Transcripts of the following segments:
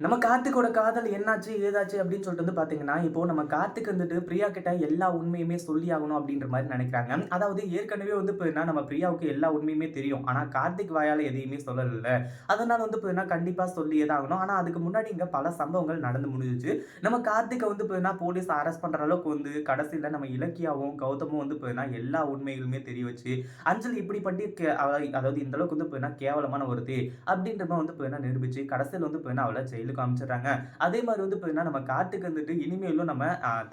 நம்ம கார்த்திக்கோட காதல் என்னாச்சு ஏதாச்சு அப்படின்னு சொல்லிட்டு வந்து பார்த்தீங்கன்னா இப்போ நம்ம கார்த்திக் வந்துட்டு பிரியா கிட்ட எல்லா உண்மையுமே சொல்லி ஆகணும் அப்படின்ற மாதிரி நினைக்கிறாங்க. அதாவது ஏற்கனவே வந்து போயின்னா நம்ம பிரியாவுக்கு எல்லா உண்மையுமே தெரியும். ஆனால் கார்த்திக் வாயால் எதையுமே சொல்லலை அதனால வந்து போயின்னா கண்டிப்பாக சொல்லியே தான் ஆகணும். ஆனால் அதுக்கு முன்னாடி இங்கே பல சம்பவங்கள் நடந்து முடிஞ்சிச்சு. நம்ம கார்த்திகை வந்து போயின்னா போலீஸ் அரெஸ்ட் பண்ணுற அளவுக்கு வந்து கடைசியில் நம்ம இலக்கியாவும் கௌதமும் வந்து போயின்னா எல்லா உண்மைகளுமே தெரிய வச்சு அஞ்சலி இப்படிப்பட்டு கே- அதாவது இந்த அளவுக்கு வந்து போயின்னா கேவலமான ஒருத்தி அப்படின்ற மாதிரி வந்து போயின்னா நிரூபிச்சு கடைசியில் வந்து போயின்னா அவளை வந்து அமைச்சிடுறாங்க அதே மாதிரி வந்து பார்த்தீங்கன்னா நம்ம காத்துக்கு வந்துட்டு இனிமேலும் நம்ம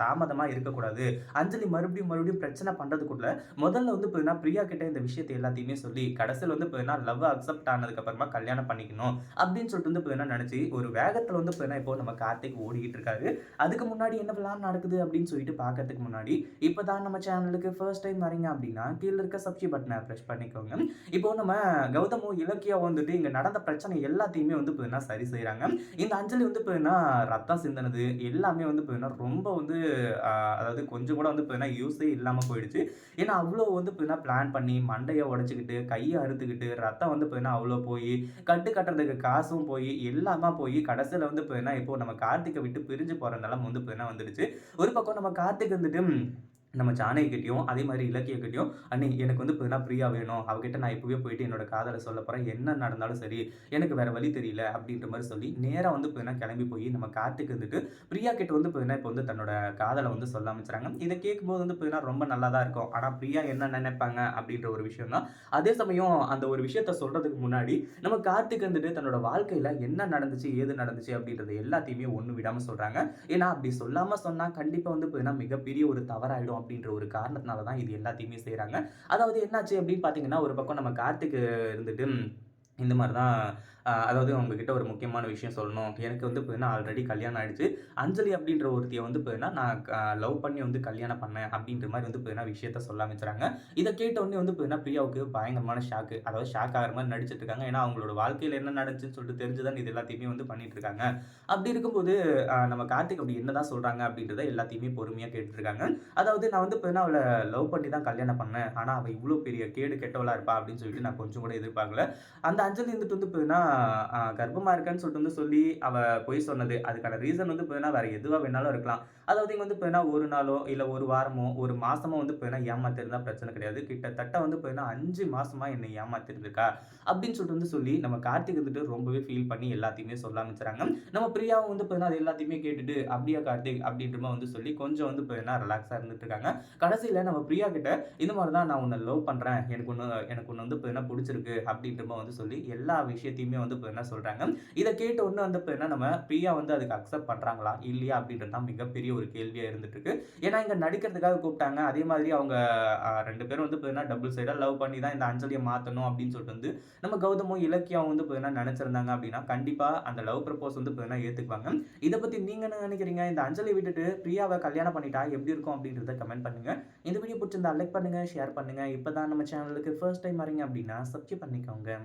தாமதமாக தாமதமா இருக்கக்கூடாது. அஞ்சலி மறுபடியும் மறுபடியும் பிரச்சனை பண்றதுக்குள்ள முதல்ல வந்து பார்த்தீங்கன்னா பிரியா கிட்ட இந்த விஷயத்தை எல்லாத்தையுமே சொல்லி கடைசியில் வந்து பார்த்தீங்கன்னா லவ் அக்செப்ட் ஆனதுக்கப்புறமா கல்யாணம் பண்ணிக்கணும் அப்படின்னு சொல்லிட்டு வந்து பார்த்தீங்கன்னா நினச்சி ஒரு வேகத்தில் வந்து பார்த்தீங்கன்னா இப்போ நம்ம கார்த்திக் ஓடிக்கிட்டு இருக்காரு. அதுக்கு முன்னாடி என்ன பிளான் நடக்குது அப்படின்னு சொல்லிட்டு பார்க்கறதுக்கு முன்னாடி இப்போ தான் நம்ம சேனலுக்கு ஃபர்ஸ்ட் டைம் வரீங்க அப்படின்னா கீழே இருக்க சப்ஸ்கிரைப் பட்டனை ப்ரெஸ் பண்ணிக்கோங்க. இப்போ நம்ம கௌதமும் இலக்கியா வந்துட்டு இங்க நடந்த பிரச்சனை எல்லாத்தையுமே வந்து பார்த்தீங்கன்னா சரி செய்கிறாங்க இந்த அஞ்சலி வந்து போயின்னா ரத்தம் சிந்தனது எல்லாமே வந்து போயின்னா ரொம்ப வந்து அதாவது கொஞ்சம் கூட வந்து போயின்னா யூஸே இல்லாமல் போயிடுச்சு. ஏன்னா அவ்வளோ வந்து போயின்னா பிளான் பண்ணி மண்டையை உடைச்சிக்கிட்டு கையை அறுத்துக்கிட்டு ரத்தம் வந்து போயின்னா அவ்வளோ போய் கட்டு கட்டுறதுக்கு காசும் போய் எல்லாமே போய் கடைசியில் வந்து போயின்னா இப்போ நம்ம கார்த்திகை விட்டு பிரிஞ்சு போகிற நிலம் வந்து போயின்னா வந்துடுச்சு. ஒரு பக்கம் நம்ம கார்த்திக் வந்துட்டு நம்ம ஜானகிட்டையும் அதே மாதிரி இலக்கியக்கிட்டையும் அண்ணி எனக்கு வந்து பார்த்தீங்கன்னா ஃப்ரீயாக வேணும். அவகிட்ட நான் இப்போவே போயிட்டு என்னோட காதலை சொல்ல போகிறேன் என்ன நடந்தாலும் சரி எனக்கு வேறு வழி தெரியல அப்படின்ற மாதிரி சொல்லி நேராக வந்து இப்போ கிளம்பி போய் நம்ம காத்துக்கு வந்துட்டு பிரியா கிட்ட வந்து பார்த்தீங்கன்னா இப்போ வந்து தன்னோட காதலை வந்து சொல்ல ஆரம்பிச்சுறாங்க இதை கேட்கும்போது வந்து பார்த்தீங்கன்னா ரொம்ப நல்லா தான் இருக்கும். ஆனால் பிரியா என்ன நினைப்பாங்க அப்படின்ற ஒரு விஷயம் தான். அதே சமயம் அந்த ஒரு விஷயத்த சொல்கிறதுக்கு முன்னாடி நம்ம காத்துக்கு இருந்துட்டு தன்னோட வாழ்க்கையில் என்ன நடந்துச்சு ஏது நடந்துச்சு அப்படின்றது எல்லாத்தையுமே ஒன்றும் விடாமல் சொல்கிறாங்க ஏன்னா அப்படி சொல்லாமல் சொன்னால் கண்டிப்பாக வந்து இப்போ மிகப்பெரிய ஒரு தவறாயிடும். அப்படின்ற ஒரு காரணத்தினால தான் இது எல்லாத்தையுமே செய்கிறாங்க அதாவது என்னாச்சு அப்படின்னு பார்த்தீங்கன்னா ஒரு பக்கம் நம்ம கார்த்திக் இருந்துட்டு இந்த மாதிரி தான் அதாவது உங்ககிட்ட ஒரு முக்கியமான விஷயம் சொல்லணும். எனக்கு வந்து பார்த்தீங்கன்னா ஆல்ரெடி கல்யாணம் ஆயிடுச்சு. அஞ்சலி அப்படின்ற ஒருத்தியை வந்து பார்த்தீங்கன்னா நான் லவ் பண்ணி வந்து கல்யாணம் பண்ணேன் அப்படின்ற மாதிரி வந்து பார்த்தீங்கன்னா விஷயத்த சொல்ல ஆரம்பிச்சுறாங்க. இதை கேட்ட உடனே வந்து பார்த்தீங்கன்னா பிரியாவுக்கு பயங்கரமான ஷாக்கு அதாவது ஷாக் ஆகிற மாதிரி நடிச்சிட்டு இருக்காங்க. ஏன்னா அவங்களோட வாழ்க்கையில் என்ன நடந்துச்சுன்னு சொல்லிட்டு தெரிஞ்சுதான் இது எல்லாத்தையுமே வந்து பண்ணிட்டு இருக்காங்க. அப்படி இருக்கும்போது நம்ம கார்த்திக் அப்படி என்னதான் சொல்கிறாங்க அப்படின்றத எல்லாத்தையுமே பொறுமையாக கேட்டுருக்காங்க அதாவது நான் வந்து பார்த்தீங்கன்னா அவளை லவ் பண்ணி தான் கல்யாணம் பண்ணேன். ஆனால் அவள் இவ்வளோ பெரிய கேடு கெட்டவளாக இருப்பா அப்படின்னு சொல்லிட்டு நான் கொஞ்சம் கூட எதிர்பார்க்கல. அந்த அஞ்சலி இருந்துட்டு வந்து போதுன்னா கர்ப்பமாக கர்ப்பமா இருக்கேன்னு சொல்லிட்டு வந்து சொல்லி அவ பொய் சொன்னது. அதுக்கான ரீசன் வந்து போதுன்னா வேற எதுவாக வேணாலும் இருக்கலாம். அதாவது இங்க வந்து பார்த்தீங்கன்னா ஒரு நாளோ இல்லை ஒரு வாரமோ ஒரு மாசமோ வந்து பார்த்தீங்கன்னா ஏமாத்திருந்தா பிரச்சனை கிடையாது. கிட்டத்தட்ட வந்து பார்த்தீங்கன்னா அஞ்சு மாசமா என்னை ஏமாத்திருந்திருக்கா? அப்படின்னு சொல்லிட்டு வந்து சொல்லி நம்ம கார்த்திக் வந்துட்டு ரொம்பவே ஃபீல் பண்ணி எல்லாத்தையுமே சொல்ல ஆரம்பிச்சுறாங்க நம்ம பிரியாவும் வந்து பார்த்தீங்கன்னா அது எல்லாத்தையுமே கேட்டுட்டு அப்படியா கார்த்திக்? அப்படின்ற மாதிரி வந்து சொல்லி கொஞ்சம் வந்து பார்த்தீங்கன்னா ரிலாக்ஸாக இருந்துட்டு இருக்காங்க. கடைசியில் நம்ம பிரியா கிட்ட இந்த மாதிரி தான் நான் உன்னை லவ் பண்ணுறேன் எனக்கு ஒன்று எனக்கு ஒன்று வந்து பார்த்தீங்கன்னா பிடிச்சிருக்கு. அப்படின்ற மாதிரி வந்து சொல்லி எல்லா விஷயத்தையுமே வந்து இப்போ என்ன சொல்கிறாங்க இதை கேட்ட ஒன்று வந்து இப்போ என்ன நம்ம பிரியா வந்து அதுக்கு அக்செப்ட் பண்ணுறாங்களா இல்லையா? அப்படின்றது தான் மிகப்பெரிய ஒரு கேள்வியாக இருந்துட்டு இருக்கு ஏன்னா இங்கே நடிக்கிறதுக்காக கூப்பிட்டாங்க. அதே மாதிரி அவங்க ரெண்டு பேரும் வந்து பார்த்தீங்கன்னா டபுள் சைடாக லவ் பண்ணி தான் இந்த அஞ்சலியை மாற்றணும் அப்படின்னு சொல்லிட்டு வந்து நம்ம கௌதமும் இலக்கியம் வந்து பார்த்தீங்கன்னா நினச்சிருந்தாங்க அப்படின்னா கண்டிப்பாக அந்த லவ் ப்ரப்போஸ் வந்து பார்த்தீங்கன்னா ஏற்றுக்குவாங்க இதை பற்றி நீங்கள் என்ன நினைக்கிறீங்க? இந்த அஞ்சலி விட்டுட்டு பிரியாவை கல்யாணம் பண்ணிட்டா எப்படி இருக்கும் அப்படின்றத கமெண்ட் பண்ணுங்க. இந்த வீடியோ பிடிச்சிருந்தா லைக் பண்ணுங்கள் ஷேர் பண்ணுங்கள் இப்போ தான் நம்ம சேனலுக்கு ஃபர்ஸ்ட் டைம் வரீங்க அப்படின்னா சப்ஸ்கிரைப் பண்ணிக்கோங்க.